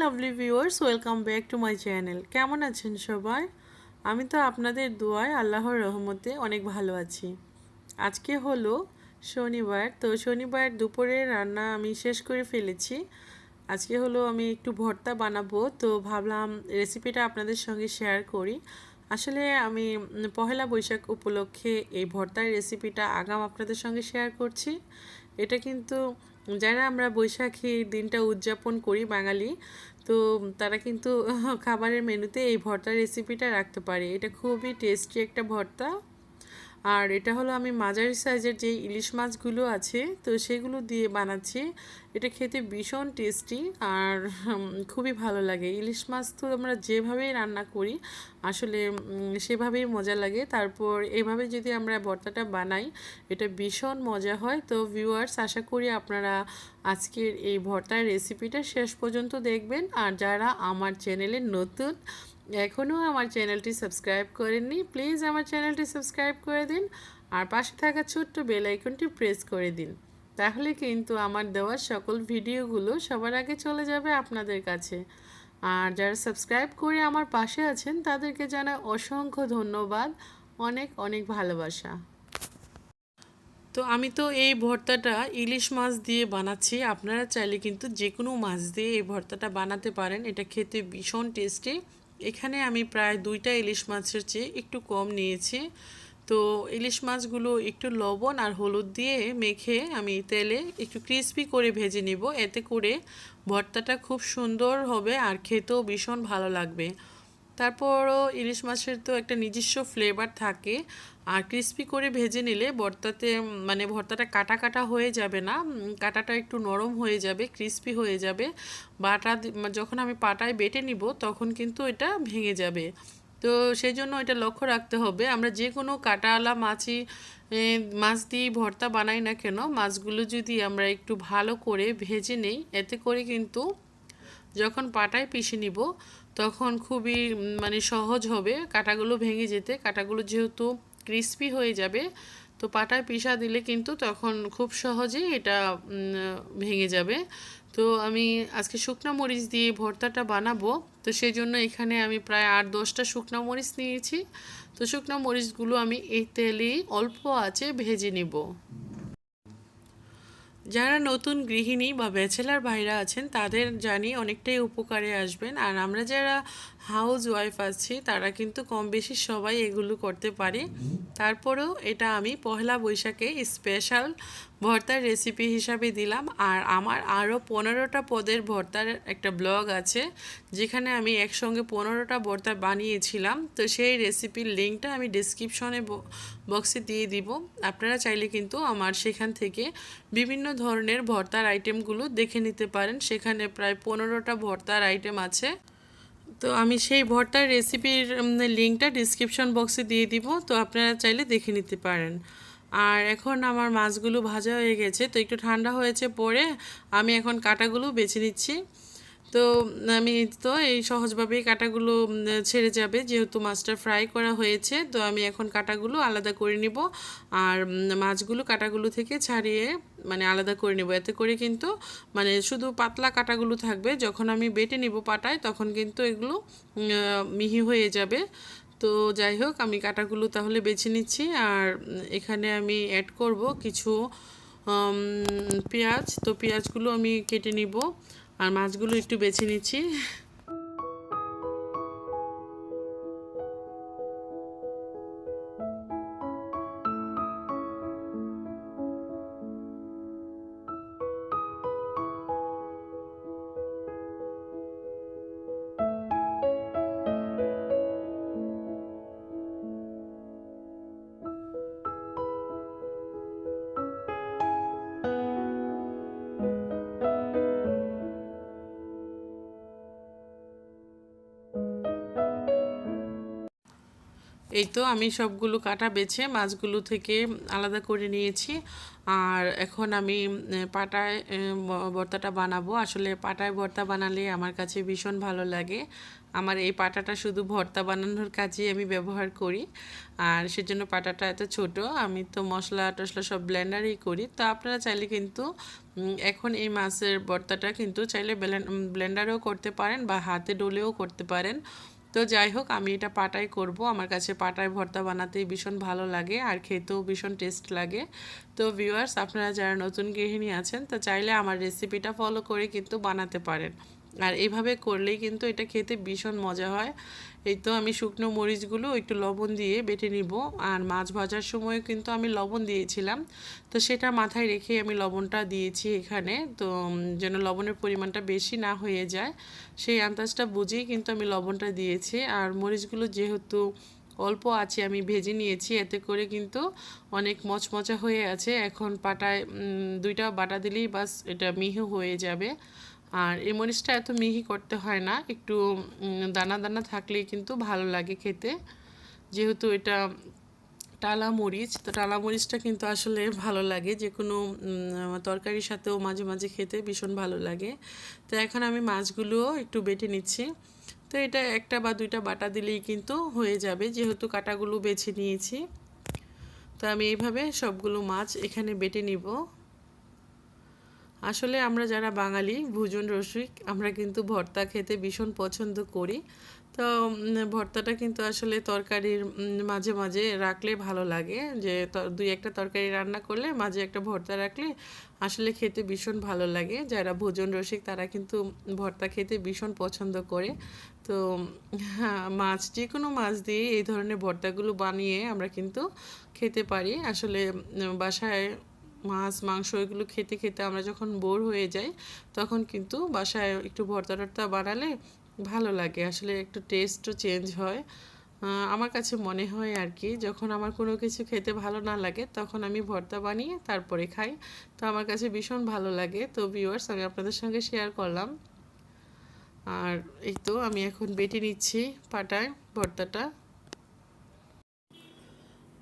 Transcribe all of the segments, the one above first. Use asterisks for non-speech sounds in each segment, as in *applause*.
Lovely viewers welcome back to my channel কেমন আছেন সবাই? আমি তো আপনাদের দোয়ায় আল্লাহর রহমতে অনেক ভালো আছি। আজকে হলো শনিবার। তো শনিবার দুপুরে রান্না আমি শেষ করে ফেলেছি। আজকে হলো আমি একটু ভর্তা বানাবো। তো ভাবলাম রেসিপিটা আপনাদের সঙ্গে শেয়ার করি। আসলে আমি পহেলা বৈশাখ উপলক্ষে এই ভর্তার রেসিপিটা আগাম আপনাদের সঙ্গে শেয়ার করছি। এটা কিন্তু যারা আমরা বৈশাখীর দিনটা উদযাপন করি বাঙালি, তো তারা কিন্তু খাবারের মেনুতে এই ভর্তা রেসিপিটা রাখতে পারে। এটা খুবই টেস্টি একটা ভর্তা। আর এটা হলো আমি মাঝারি সাইজের যে ইলিশ মাছগুলো আছে, তো সেগুলো দিয়ে বানাচ্ছি। এটা খেতে ভীষণ টেস্টি আর খুবই ভালো লাগে। ইলিশ মাছ তো আমরা যেভাবেই রান্না করি, আসলে সেভাবেই মজা লাগে। তারপর এভাবে যদি আমরা ভর্তাটা বানাই, এটা ভীষণ মজা হয়। তো ভিউয়ার্স আশা করি আপনারা আজকের এই ভর্তার রেসিপিটা শেষ পর্যন্ত দেখবেন। আর যারা আমার চ্যানেলে নতুন এখনও আমার চ্যানেলটি সাবস্ক্রাইব করেননি, প্লিজ আমার চ্যানেলটি সাবস্ক্রাইব করে দিন আর পাশে থাকা ছোট্ট বেল আইকনটি প্রেস করে দিন। তাহলে কিন্তু আমার দেওয়া সকল ভিডিওগুলো সবার আগে চলে যাবে আপনাদের কাছে। আর যারা সাবস্ক্রাইব করে আমার পাশে আছেন, তাদেরকে জানাই অসংখ্য ধন্যবাদ, অনেক অনেক ভালোবাসা। তো আমি তো এই ভর্তাটা ইলিশ মাছ দিয়ে বানাচ্ছি, আপনারা চাইলে কিন্তু যে কোনো মাছ দিয়ে এই ভর্তাটা বানাতে পারেন, এটা খেতে ভীষণ টেস্টি। এখানে আমি প্রায় দুইটা ইলিশ মাছের চেয়ে একটু কম নিয়েছি। তো ইলিশ মাছগুলো একটু লবণ আর হলুদ দিয়ে মেখে আমি তেলে একটু ক্রিসপি করে ভেজে নিব। এতে করে ভর্তাটা খুব সুন্দর হবে আর খেতেও ভীষণ ভালো লাগবে। তারপরও ইলিশ মাছের তো একটা নিজস্ব ফ্লেভার থাকে। আর ক্রিস্পি করে ভেজে নিলে ভর্তাতে মানে ভর্তাটা কাটা কাটা হয়ে যাবে না কাটাটা একটু নরম হয়ে যাবে ক্রিস্পি হয়ে যাবে। বাটা যখন আমি পাটায় বেটে নিব তখন কিন্তু এটা ভেঙে যাবে। তো সেই জন্য এটা লক্ষ্য রাখতে হবে। আমরা যে কোনো কাটাওয়ালা মাছই মাছ দিয়ে ভর্তা বানাই না কেন, মাছগুলো যদি আমরা একটু ভালো করে ভেজে নেই, এতে করে কিন্তু যখন পাটায় পিষে নিব, তখন খুবই মানে সহজ হবে। কাটাগুলো ভেঙে যেতে, কাটাগুলো যেহেতু ক্রিস্পি হয়ে যাবে, তো পাটায় পিষা দিলে কিন্তু তখন খুব সহজেই এটা ভেঙে যাবে। তো আমি আজকে শুকনো মরিচ দিয়ে ভর্তাটা বানাবো, তো সেই জন্য এখানে আমি প্রায় আট দশটা শুকনো মরিচ নিয়েছি। তো শুকনো মরিচগুলো আমি এই তেলেই অল্প আছে ভেজে নেব। যারা নতুন গৃহিণী বা ব্যাচেলার ভাইরা আছেন তাদের জানি অনেকটাই উপকারে আসবেন। আর আমরা যারা হাউস ওয়াইফ আছি তারা কিন্তু কম বেশি সবাই এগুলো করতে পারে। তারপরেও এটা আমি পহেলা বৈশাখে স্পেশাল ভর্তার রেসিপি হিসাবে দিলাম। আর আমার আরও পনেরোটা পদের ভর্তার একটা ব্লগ আছে, যেখানে আমি একসঙ্গে পনেরোটা ভর্তা বানিয়েছিলাম। তো সেই রেসিপির লিঙ্কটা আমি ডিসক্রিপশনে বক্সে দিয়ে দিব। আপনারা চাইলে কিন্তু আমার সেখান থেকে বিভিন্ন ধরনের ভর্তার আইটেমগুলো দেখে নিতে পারেন। সেখানে প্রায় পনেরোটা ভর্তার আইটেম আছে। তো আমি সেই ভর্তার রেসিপির লিঙ্কটা ডিসক্রিপশন বক্সে দিয়ে দিব। তো আপনারা চাইলে দেখে নিতে পারেন। আর এখন আমার মাছগুলো ভাজা হয়ে গেছে, তো একটু ঠান্ডা হয়েছে পরে আমি এখন কাটাগুলো বেছে নিচ্ছি। তো আমি তো এই সহজভাবেই কাটাগুলো ছেড়ে যাবে, যেহেতু মাছটা ফ্রাই করা হয়েছে, তো আমি এখন কাটাগুলো আলাদা করে নিব আর মাছগুলো কাটাগুলো থেকে ছাড়িয়ে মানে আলাদা করে নেব। এতে করে কিন্তু মানে শুধু পাতলা কাটাগুলো থাকবে, যখন আমি বেটে নিব পাটায়, তখন কিন্তু এগুলো মিহি হয়ে যাবে। তো যাই হোক, আমি কাটাগুলো তাহলে বেছে নিচ্ছি আর এখানে আমি অ্যাড করব কিছু পেঁয়াজ। তো পেঁয়াজগুলো আমি কেটে নিব আর মাছগুলো একটু বেছে নিচ্ছি। এই তো আমি সবগুলো কাটা বেছে মাছগুলো থেকে আলাদা করে নিয়েছি। আর এখন আমি পাটায় ভর্তাটা বানাবো। আসলে পাটায় ভর্তা বানালে আমার কাছে ভীষণ ভালো লাগে। আমার এই পাটাটা শুধু ভর্তা বানানোর কাজেই আমি ব্যবহার করি। আর সেজন্য পাটাটা এত ছোট, আমি তো মশলা টশলা সব ব্লেন্ডারেই করি। তো আপনারা চাইলে কিন্তু এখন এই মাছের ভর্তাটা কিন্তু চাইলে ব্লেন্ডারেও করতে পারেন বা হাতে ডোলেও করতে পারেন। তো যাই হোক, আমি এটা পাটাই করব। আমার কাছে পাটায় ভর্তা বানাতে ভীষণ ভালো লাগে আর খেতেও ভীষণ টেস্ট লাগে। তো ভিউয়ার্স আপনারা যারা নতুন গৃহিণী আছেন, তো চাইলে আমার রেসিপিটা ফলো করে কিন্তু বানাতে পারেন। আর এইভাবে করলেই কিন্তু এটা খেতে ভীষণ মজা হয়। এই তো আমি শুকনো মরিচগুলো একটু লবণ দিয়ে বেটে নিব। আর মাছ ভাজার সময় কিন্তু আমি লবণ দিয়েছিলাম। তো সেটা মাথায় রেখে আমি লবণটা দিয়েছি এখানে। তো যেন লবণের পরিমাণটা বেশি না হয়ে যায়। সেই আন্দাজটা বুঝেই কিন্তু আমি লবণটা দিয়েছি। আর মরিচগুলো যেহেতু অল্প আছে আমি ভেজে নিয়েছি, এতে করে কিন্তু অনেক মচমচা হয়ে আছে। এখন পাটায় দুইটা বাটা দিলেই বাস এটা মিহি হয়ে যাবে। আর এই মরিচটা এত মিহি করতে হয় না, একটু দানা দানা থাকলেই কিন্তু ভালো লাগে খেতে। যেহেতু এটা টালা মরিচ, তো টালা মরিচটা কিন্তু আসলে ভালো লাগে, যে কোনো তরকারির সাথেও মাঝে মাঝে খেতে ভীষণ ভালো লাগে। তো এখন আমি মাছগুলোও একটু বেটে নিচ্ছি। তো এটা একটা বা দুইটা বাটা দিলেই কিন্তু হয়ে যাবে, যেহেতু কাটাগুলো বেছে নিয়েছি। তো আমি এইভাবে সবগুলো মাছ এখানে বেটে নিব। আসলে আমরা যারা বাঙালি, ভোজন রসিক, আমরা কিন্তু ভর্তা খেতে ভীষণ পছন্দ করি। তো ভর্তাটা কিন্তু আসলে তরকারির মাঝে মাঝে রাখলে ভালো লাগে। যে দুই একটা তরকারি রান্না করলে মাঝে একটা ভর্তা রাখলে আসলে খেতে ভীষণ ভালো লাগে। যারা ভোজন রসিক, তারা কিন্তু ভর্তা খেতে ভীষণ পছন্দ করে। তো, মাছ যে কোনো মাছ দিয়ে এই ধরনের ভর্তাগুলো বানিয়ে আমরা কিন্তু খেতে পারি। আসলে বাসায় মাছ, মাংস এগুলো খেতে খেতে আমরা যখন বোর হয়ে যাই, তখন কিন্তু বাসায় একটু ভর্তা টর্তা বানালে ভালো লাগে। আসলে একটু টেস্টও চেঞ্জ হয়। আমার কাছে মনে হয় আর কি, যখন আমার কোনো কিছু খেতে ভালো না লাগে, তখন আমি ভর্তা বানিয়ে তারপরে খাই। তো আমার কাছে ভীষণ ভালো লাগে। তো ভিউয়ার্স আমি আপনাদের সঙ্গে শেয়ার করলাম। আর এই তো আমি এখন বেটে নিচ্ছি পাটায় ভর্তাটা।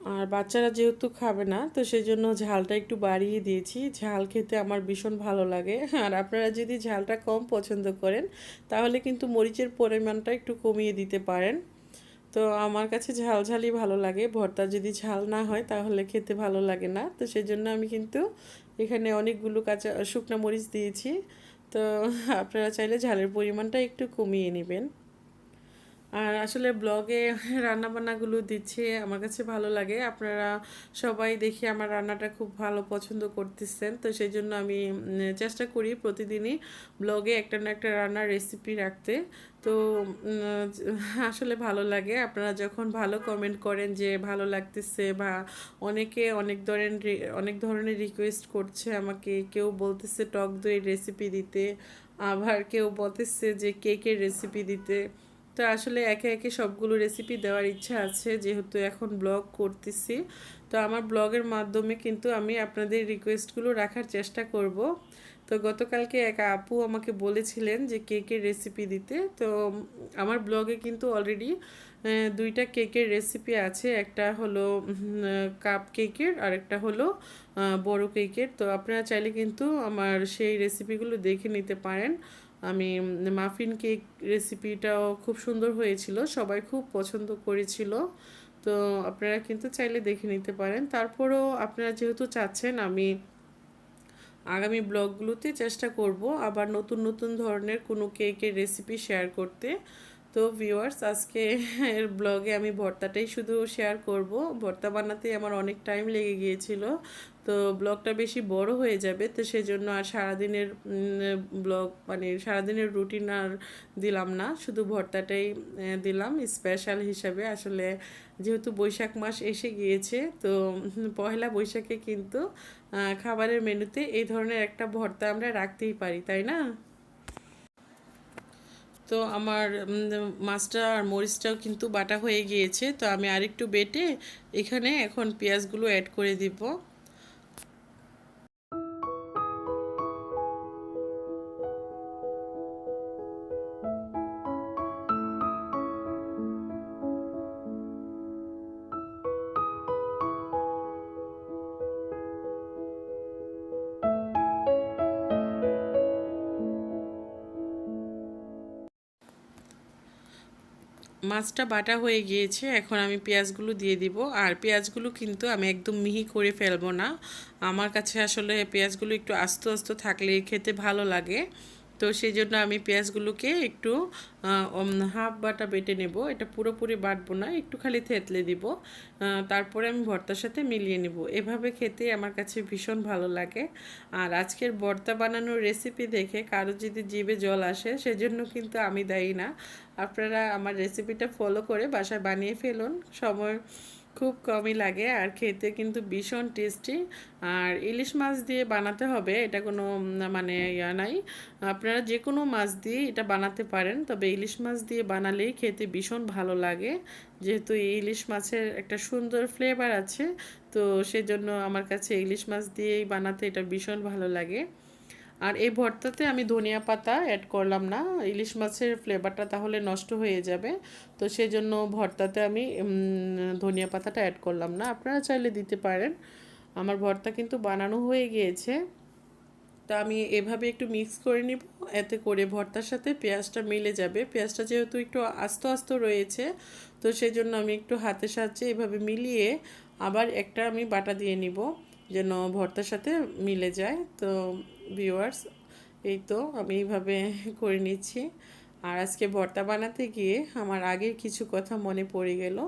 আর বাচ্চারা যেহেতু খাবে না, তো সেই জন্য ঝালটা একটু বাড়িয়ে দিয়েছি। ঝাল খেতে আমার ভীষণ ভালো লাগে। আর আপনারা যদি ঝালটা কম পছন্দ করেন, তাহলে কিন্তু মরিচের পরিমাণটা একটু কমিয়ে দিতে পারেন। তো আমার কাছে ঝাল ঝালই ভালো লাগে। ভর্তা যদি ঝাল না হয়, তাহলে খেতে ভালো লাগে না। তো সেই জন্য আমি কিন্তু এখানে অনেকগুলো কাঁচা, শুকনো মরিচ দিয়েছি। তো আপনারা চাইলে ঝালের পরিমাণটা একটু কমিয়ে নেবেন। আর আসলে ব্লগে *laughs* রান্নাবান্নাগুলো দিচ্ছে, আমার কাছে ভালো লাগে। আপনারা সবাই দেখি আমার রান্নাটা খুব ভালো পছন্দ করতেছেন। তো সেই জন্য আমি চেষ্টা করি প্রতিদিনই ব্লগে একটা না একটা রান্নার রেসিপি রাখতে। তো *laughs* আসলে ভালো লাগে। আপনারা যখন ভালো কমেন্ট করেন যে ভালো লাগতেছে বা অনেকে অনেক ধরনের অনেক ধরনের রিকোয়েস্ট করছে আমাকে, কেউ বলতেছে টক দইয়ের রেসিপি দিতে, আবার কেউ বলতেছে যে কেকের রেসিপি দিতে। তো আসলে একে একে সবগুলো রেসিপি দেওয়ার ইচ্ছা আছে, যেহেতু এখন ব্লগ করতেছি। তো আমার ব্লগের মাধ্যমে কিন্তু আমি আপনাদের রিকোয়েস্টগুলো রাখার চেষ্টা করব। তো গতকালকে এক আপু আমাকে বলেছিলেন যে কেকের রেসিপি দিতে। তো আমার ব্লগে কিন্তু অলরেডি দুইটা কেকের রেসিপি আছে। একটা হলো কাপ কেকের আর একটা হলো বড় কেকের তো আপনারা চাইলে কিন্তু আমার সেই রেসিপিগুলো দেখে নিতে পারেন। আমি মাফিন কেক রেসিপিটাও খুব সুন্দর হয়েছিল, সবাই খুব পছন্দ করেছিল। তো আপনারা কিন্তু চাইলে দেখে নিতে পারেন। তারপরও আপনারা যেহেতু চাচ্ছেন, আমি আগামী ব্লগগুলোতে চেষ্টা করব আবার নতুন নতুন ধরনের কোনো কেকের রেসিপি শেয়ার করতে। তো ভিউয়ার্স আজকে এর ব্লগে আমি ভর্তাটাই শুধু শেয়ার করব। ভর্তা বানাতে আমার অনেক টাইম লেগে গিয়েছিল। তো ব্লগটা বেশি বড় হয়ে যাবে, তো সেই জন্য আর সারাদিনের ব্লগ মানে সারাদিনের রুটিন আর দিলাম না, শুধু ভর্তাটাই দিলাম স্পেশাল হিসাবে। আসলে যেহেতু বৈশাখ মাস এসে গিয়েছে, তো পয়লা বৈশাখে কিন্তু খাবারের মেনুতে এই ধরনের একটা ভর্তা আমরা রাখতেই পারি, তাই না? তো আমার মাছটা আর মরিচটাও কিন্তু বাটা হয়ে গিয়েছে, তো আমি আরেকটু বেটে এখানে এখন পেঁয়াজগুলো অ্যাড করে দিব। মাছটা বাটা হয়ে গিয়েছে, এখন আমি পেঁয়াজগুলো দিয়ে দিব। আর পেঁয়াজগুলো কিন্তু আমি একদম মিহি করে ফেলব না। আমার কাছে আসলে পেঁয়াজগুলো একটু আস্ত আস্ত থাকলে খেতে ভালো লাগে। তো সেই জন্য আমি পেঁয়াজগুলোকে একটু হাফ বাটা বেটে নেব। এটা পুরোপুরি বাটবো না, একটু খালি থেতলে দিব। তারপরে আমি ভর্তার সাথে মিলিয়ে নেব। এভাবে খেতে আমার কাছে ভীষণ ভালো লাগে। আর আজকের ভর্তা বানানোর রেসিপি দেখে কারও যদি জিভে জল আসে, সেজন্য কিন্তু আমি দায়ী না। আপনারা আমার রেসিপিটা ফলো করে বাসায় বানিয়ে ফেলুন। সময় খুব কমই লাগে আর খেতে কিন্তু ভীষণ টেস্টি আর ইলিশ মাছ দিয়ে বানাতে হবে, এটা কোনো মানে ইয়া নাই। আপনারা যে কোনো মাছ দিয়ে এটা বানাতে পারেন, তবে ইলিশ মাছ দিয়ে বানালেই খেতে ভীষণ ভালো লাগে। যেহেতু ইলিশ মাছের একটা সুন্দর ফ্লেভার আছে, তো সেজন্য আমার কাছে ইলিশ মাছ দিয়েই বানাতে এটা ভীষণ ভালো লাগে। আর এই ভর্তাতে আমি ধনিয়া পাতা অ্যাড করলাম না। ইলিশ মাছের ফ্লেভারটা তাহলে নষ্ট হয়ে যাবে। তো সেই জন্য ভর্তাতে আমি ধনিয়া পাতাটা অ্যাড করলাম না। আপনারা চাইলে দিতে পারেন। আমার ভর্তা কিন্তু বানানো হয়ে গিয়েছে। তো আমি এভাবে একটু মিক্স করে নিব। এতে করে ভর্তার সাথে পেঁয়াজটা মিলে যাবে। পেঁয়াজটা যেহেতু একটু আস্ত আস্ত রয়েছে, তো সেই জন্য আমি একটু হাতের সাহায্যে এভাবে মিলিয়ে আবার একটা আমি বাটা দিয়ে নিব, যেন ভর্তার সাথে মিলে যায়। তো ভিউয়ার্স এই তো আমি এইভাবে *laughs* করে নিচ্ছি। আর আজকে ভর্তা বানাতে গিয়ে আমার আগের কিছু কথা মনে পড়ে গেল।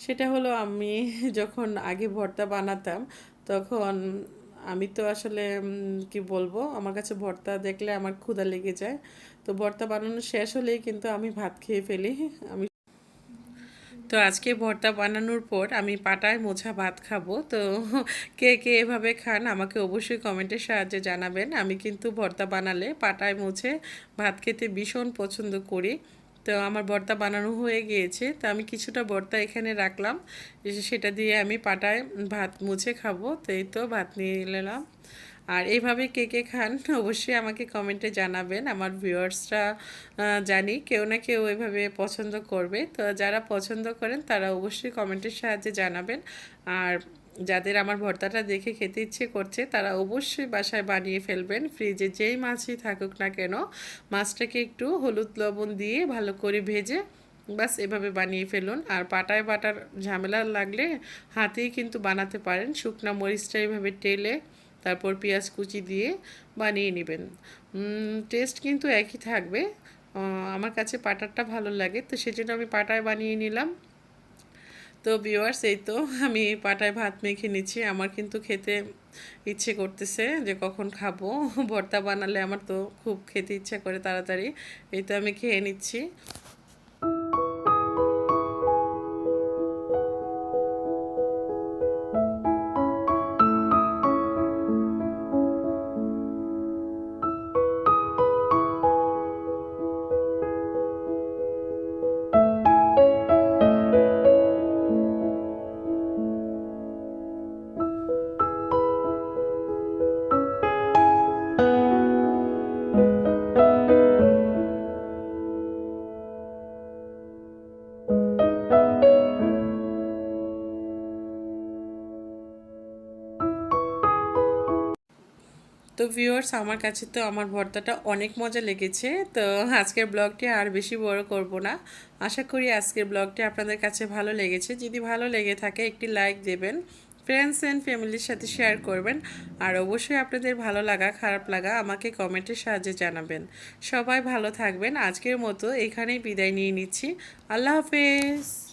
সেটা হলো আমি *laughs* যখন আগে ভর্তা বানাতাম, তখন আমি তো আসলে কি বলব, আমার কাছে ভর্তা দেখলে আমার ক্ষুধা লেগে যায়। তো ভর্তা বানানো শেষ হলেই কিন্তু আমি ভাত খেয়ে ফেলি। *laughs* আমি তো আজকে ভর্তা বানানোর পর আমি পাটায় মোছা ভাত খাব। তো কে কে এভাবে খান আমাকে অবশ্যই কমেন্টের সাহায্যে জানাবেন। আমি কিন্তু ভর্তা বানালে পাটায় মুছে ভাত খেতে ভীষণ পছন্দ করি। তো আমার ভর্তা বানানো হয়ে গিয়েছে। তো আমি কিছুটা ভর্তা এখানে রাখলাম। সেটা দিয়ে আমি পাটায় ভাত মুছে খাব। তো এই তো ভাত নিয়ে নিলাম আর এইভাবে কে কে খান, অবশ্যই আমাকে কমেন্টে জানাবেন। আমার ভিউয়ার্সরা জানি কেউ না কেউ এভাবে পছন্দ করবে। তো যারা পছন্দ করেন, তারা অবশ্যই কমেন্টের সাহায্যে জানাবেন। আর যাদের আমার ভর্তাটা দেখে খেতে ইচ্ছে করছে, তারা অবশ্যই বাসায় বানিয়ে ফেলবেন। ফ্রিজে যেই মাছই থাকুক না কেন, মাছটাকে একটু হলুদ লবণ দিয়ে ভালো করে ভেজে বাস এভাবে বানিয়ে ফেলুন। আর পাটায় বাটার ঝামেলা লাগলে হাতেই কিন্তু বানাতে পারেন। শুকনা মরিচটা এভাবে টেলে তারপর পেঁয়াজ কুচি দিয়ে বানিয়ে নেবেন। টেস্ট কিন্তু একই থাকবে। আমার কাছে পাটারটা ভালো লাগে, তো সেজন্য আমি পাটায় বানিয়ে নিলাম। তো ভিওয়ার্স এই তো আমি পাটায় ভাত মেখে নিচ্ছি। আমার কিন্তু খেতে ইচ্ছে করতেছে যে কখন খাব। ভর্তা বানালে আমার তো খুব খেতে ইচ্ছে করে তাড়াতাড়ি। এই তো আমি খেয়ে নিচ্ছি। তো ভিউয়ার্স আমার কাছে তো আমার ভর্তাটা অনেক মজা লেগেছে। তো আজকের ব্লগটি আর বেশি বড় করব না। আশা করি আজকের ব্লগটি আপনাদের কাছে ভালো লেগেছে। যদি ভালো লেগে থাকে, একটি লাইক দেবেন ফ্রেন্ডস অ্যান্ড ফ্যামিলির সাথে শেয়ার করবেন। আর অবশ্যই আপনাদের ভালো লাগা, খারাপ লাগা আমাকে কমেন্টের সাহায্যে জানাবেন। সবাই ভালো থাকবেন। আজকের মতো এখানেই বিদায় নিয়ে নিচ্ছি। আল্লাহ হাফেজ।